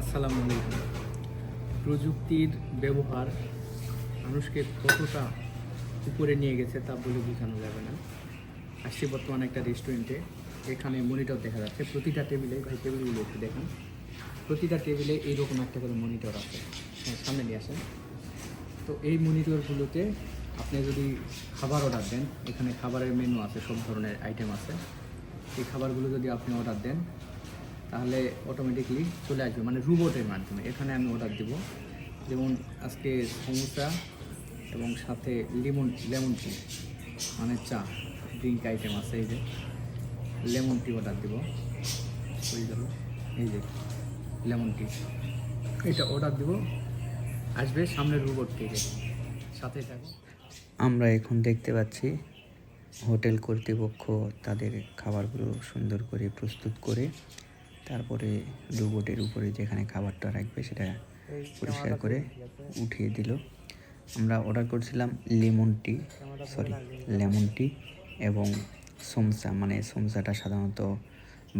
আসসালামু আলাইকুম। প্রযুক্তির ব্যবহার মানুষকে কতটা উপরে নিয়ে গেছে তা বলে বোঝানো যাবে না। আসছি বর্তমানে একটা রেস্টুরেন্টে। এখানে মনিটর দেখা যাচ্ছে। প্রতিটা টেবিলে, ভাই, টেবিলগুলো একটু দেখুন। প্রতিটা টেবিলে এইরকম একটা করে মনিটর আছে। হ্যাঁ সামনে নিয়ে আসেন। তো এই মনিটরগুলোতে আপনি যদি খাবার অর্ডার দেন, এখানে খাবারের মেনু আছে, সব ধরনের আইটেম আছে। এই খাবারগুলো যদি আপনি অর্ডার দেন তাহলে অটোমেটিকলি চলে আসবে মানে রোবটের মাধ্যমে। এখানে আমি অর্ডার দেবো। যেমন আজকে সমোসা এবং সাথে লেমন লেমন টি মানে চা ড্রিঙ্ক আইটেম আছে এই যে। লেমন টি অর্ডার দেবো। এই যে, লেমন টি এটা অর্ডার দেবো। আসবে সামনের রোবট থেকে। সাথে থাকো। আমরা এখন দেখতে পাচ্ছি, হোটেল কর্তৃপক্ষ তাদের খাবারগুলো সুন্দর করে প্রস্তুত করে তারপরে রোবটের উপরে যেখানে খাবারটা রাখবে সেটা পরিষ্কার করে উঠিয়ে দিল। আমরা অর্ডার করছিলাম lemon tea sorry lemon tea এবং সমসা। মানে সমসাটা সাধারণত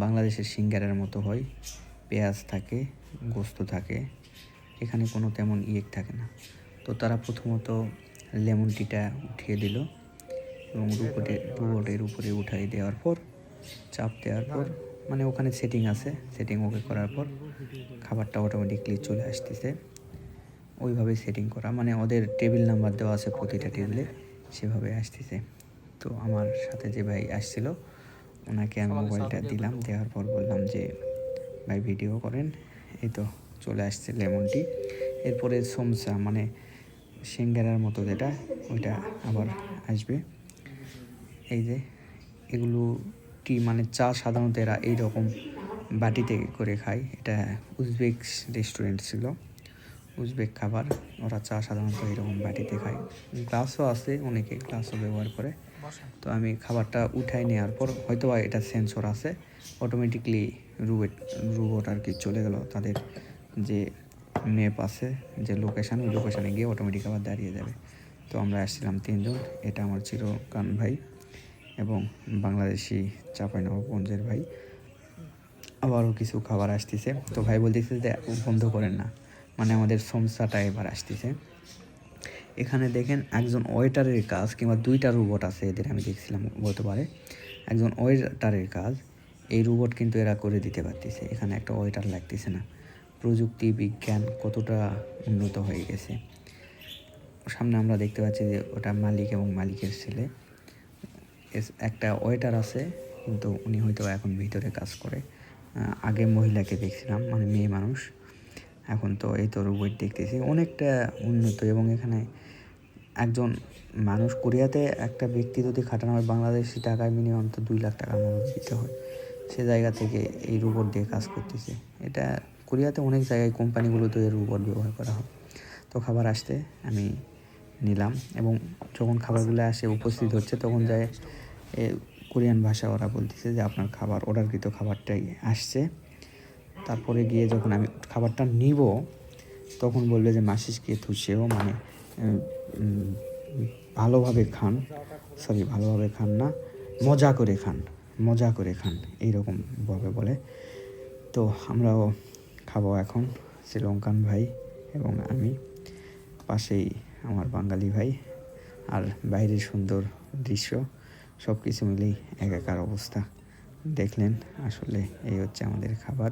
বাংলাদেশের সিঙ্গারের মতো হয়। পেঁয়াজ থাকে গোস্ত থাকে এখানে কোনো তেমন ইয়ে থাকে না। তো তারা প্রথমত লেমন টিটা উঠিয়ে দিল এবং রোবটে রোবটের উপরে উঠাই দেওয়ার পর চাপ দেওয়ার পর মানে ওখানে সেটিং আছে। সেটিং ওকে করার পর খাবারটা অটোমেটিকলি চলে আসতেছে। ওইভাবে সেটিং করা। মানে ওদের টেবিল নাম্বার দেওয়া আছে প্রতিটা টেবিলে সেভাবে আসতেছে। তো আমার সাথে যে ভাই আসছিল ওনাকে আমি মোবাইলটা দিলাম। দেওয়ার পর বললাম যে ভাই ভিডিও করেন। এই তো চলে আসছে লেমনটি এরপরে সমসা মানে সিঙ্গারার মতো যেটা ওইটা আবার আসবে। এই যে এগুলো টি মানে চা সাধারণত এরা এইরকম বাটিতে করে খায়। এটা উজবেক রেস্টুরেন্ট ছিল। উজবেক খাবার। ওরা চা সাধারণত এরকম বাটিতে খায়। গ্লাসও আছে, অনেকে গ্লাসও ব্যবহার করে। তো আমি খাবারটা উঠাই নেওয়ার পর হয়তো এটা সেন্সর আছে। অটোমেটিকলি রুবেট, রুবট আর কি চলে গেল। তাদের যে ম্যাপ আছে, যে লোকেশান ওই লোকেশানে গিয়ে অটোমেটিক আবার দাঁড়িয়ে যাবে। তো আমরা আসছিলাম তিনজন। এটা আমার চিরকান ভাই। এবং বাংলাদেশি চাপাই চাঁপাইনবাবগঞ্জের ভাই। আবারও কিছু খাবার আসতেছে। তো ভাই বলতেছে যে, বন্ধ করেন না। মানে আমাদের সমস্যাটা এবার আসতেছে। এখানে দেখেন একজন ওয়েটারের কাজ কিংবা দুইটা রোবট আছে এদের, আমি দেখছিলাম বলতে পারে একজন ওয়েটারের কাজ, এই রোবট কিন্তু এরা করে দিতে পারতেছে। এখানে একটা ওয়েটার লাগতেছে না। প্রযুক্তি, বিজ্ঞান কতটা উন্নত হয়ে গেছে। সামনে আমরা দেখতে পাচ্ছি যে, ওটা মালিক এবং মালিকের ছেলে। একটা ওয়েটার আছে, কিন্তু উনি হয়তো এখন ভিতরে কাজ করে। আগে মহিলাকে দেখছিলাম মানে মেয়ে মানুষ। এখন তো এই তো রোবট দেখতেছি। অনেকটা উন্নত এবং এখানে একজন মানুষ কোরিয়াতে একটা ব্যক্তি যদি খাটানো হয়, বাংলাদেশি টাকায় মিনিমাম তো দুই লাখ টাকার মতো দিতে হয়। সে জায়গা থেকে এই রোবট দিয়ে কাজ করতেছে। এটা কোরিয়াতে অনেক জায়গায় কোম্পানিগুলোতে রোবট ব্যবহার করা হয়। তো খাবার আসতে আমি নিলাম এবং যখন খাবারগুলো আসে, উপস্থিত হচ্ছে, তখন যায় কোরিয়ান ভাষা ওরা বলতেছে যে, আপনার খাবার, অর্ডারকৃত খাবারটাই আসছে। তারপরে গিয়ে যখন আমি খাবারটা নিব, তখন বলবে যে মাসিসকে থুসেও মানে ভালোভাবে খান। সরি, ভালোভাবে খান না, মজা করে খান, মজা করে খান, এইরকম ভাবে বলে। তো আমরাও খাব এখন, শ্রীলঙ্কান ভাই এবং আমি, পাশেই আমার বাঙালি ভাই আর বাইরের সুন্দর দৃশ্য সব কিছু মিলেই একাকার অবস্থা। দেখলেন, আসলে এই হচ্ছে আমাদের খাবার।